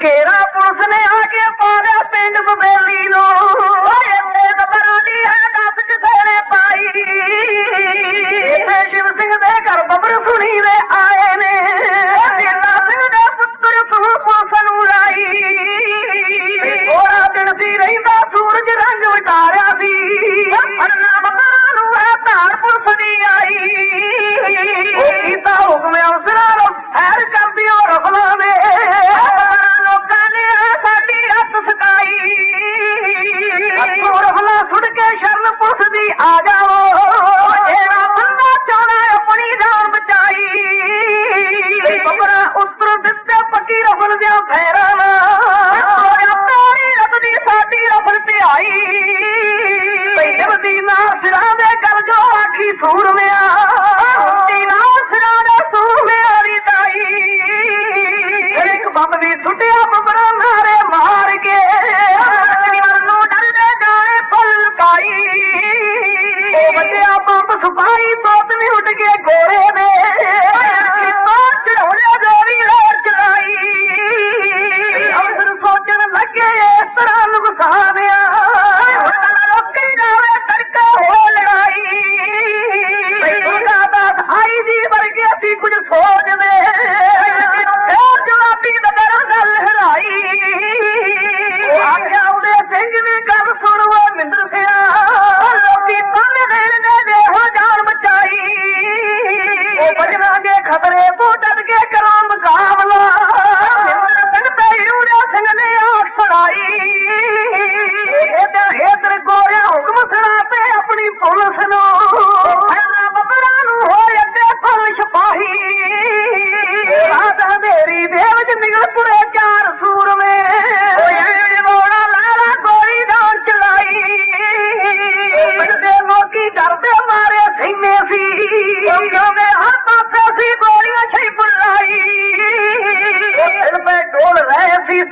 ਕੇਰਾ ਪੁਲਿਸ ਨੇ ਆ ਕੇ ਪਾਲਿਆ ਪਿੰਡ ਬਬੇਲੀ ਨੂੰ। ਓਏ ਇੱਥੇ ਦਬਰਾਂ ਦੀ ਹੈ ਦੱਸ ਕਿਥੇ ਪਾਈ? ਇੱਥੇ ਸ਼ਿਵ ਸਿੰਘ ਦੇ ਘਰ ਬੱਬਰ ਸੁਣੀ ਦੇ ਆਏ ਨੇ। ਜੇਲਾ ਸਿੰਘ ਦੇ ਪੁੱਤਰ ਤੂੰ ਪੁਲਿਸ ਲਾਈ। ਥੋੜਾ ਦਿਨ ਸੀ, ਰਹਿੰਦਾ ਸੂਰਜ ਰੰਗ ਵਿਟਾਰਿਆ ਰਫਲ ਹੋਇਆ ਤਾਰੀ ਰੱਬ ਦੀ ਸਾਡੀ ਰਫਲ ਤੇ ਆਈ ਦੀ ਨਾ ਸਿਰਾਂ ਦੇ ਗਲ ਜੋ ਆਖੀ ਸੂਰਮਿਆ ਦੀ ਨਾ ਸਿਰਾਂ ਦੇ ਸੂਰਮਿਆ ਦੀ ਤਾਈ। ਇੱਕ ਬੰਬ ਵੀ ਸੁੱਟਿਆ, ਬੱਬਰਾ ਨਾਰੇ ਮਾਰ ਕੇ। ਜੀਵਨ ਨੂੰ ਡਰਦੇ ਜਾਣੇ ਫੁੱਲ ਲੁਕਾਈ ਉਹ ਵੱਡਿਆ ਬੰਬ ਸੁਪਾਈ ਤੋਤ ਵੀ ਉੱਡ ਕੇ ਗੋਰੇ ਕੇ ਕਰੋ ਮੁਕਾਬਲਾ। ਮਿੰਦਰ ਤੇ ਉਹਦੇ ਸਿੰਘ ਨੇ ਆਖ ਛੜਾਈ ਇਧਰ ਇਧਰ ਗੋਰਿਆ ਹੁਕਮ ਸੁਣਾ ਤੇ ਆਪਣੀ ਪੁਲਿਸ ਨੂੰ। ਫੈਲਾ ਬੱਬਰਾਂ ਨੂੰ ਹੋਏ ਅੱਗੇ ਫਲ ਛਪਾਹੀ ਰਾਧਾ ਮੇਰੀ ਦੇ ਵਿੱਚ ਨਿਕਲ ਪੁਰੇ ਚਾਰ ਸੂਰਮੇ। ਓਏ ਮੋੜਾ ਲਾਲਾ ਗੋਲੀ ਦਾਨ ਚਲਾਈ। ਬੰਦੇ ਮੋਕੀ ਡਰਦੇ ਮਾਰੇ ਸਿੰਨੇ ਸੀ। ਕਿਉਂ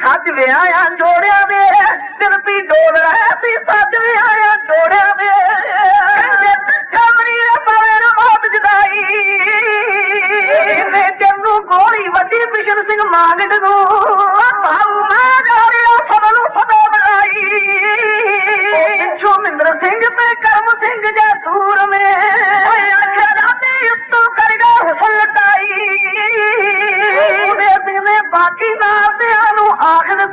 ਸੱਜ ਵਿਆਇਆ ਜੋੜਿਆ ਵੇ। ਦਿਲ ਪੀ ਡੋਲ ਰਹੇ ਸੱਜ ਵਿਆਇਆ ਜੋੜਿਆ ਵੇ। ਕਮਰੀ ਪਵੇ ਰਮੋਤ ਜਦਾਈ। ਮੈਂ ਤੈਨੂੰ ਗੋਲੀ ਵੱਡੀ ਬਿਸ਼ਨ ਸਿੰਘ ਮਾਗੜ ਨੂੰ। ਭਾਉ ਮੈਂ ਗਾਰਿਆ ਸਭ ਨੂੰ ਫਤਿਹ ਬਣਾਈ। ਪਿੱਛੋਂ ਮਿੰਦਰ ਸਿੰਘ ਤੇ ਕਰਮ ਸਿੰਘ ਜੈ ਦੂਰ ਮੇ ਓਏ ਆਖਿਆ ਰਾਤੇ ਕਰਗਾ ਹੁਸਨ ਲਟਾਈ। ਉਹਦੇ ਸਿੰਘ ਬਾਕੀ ਨਾ ਨੂੰ all in the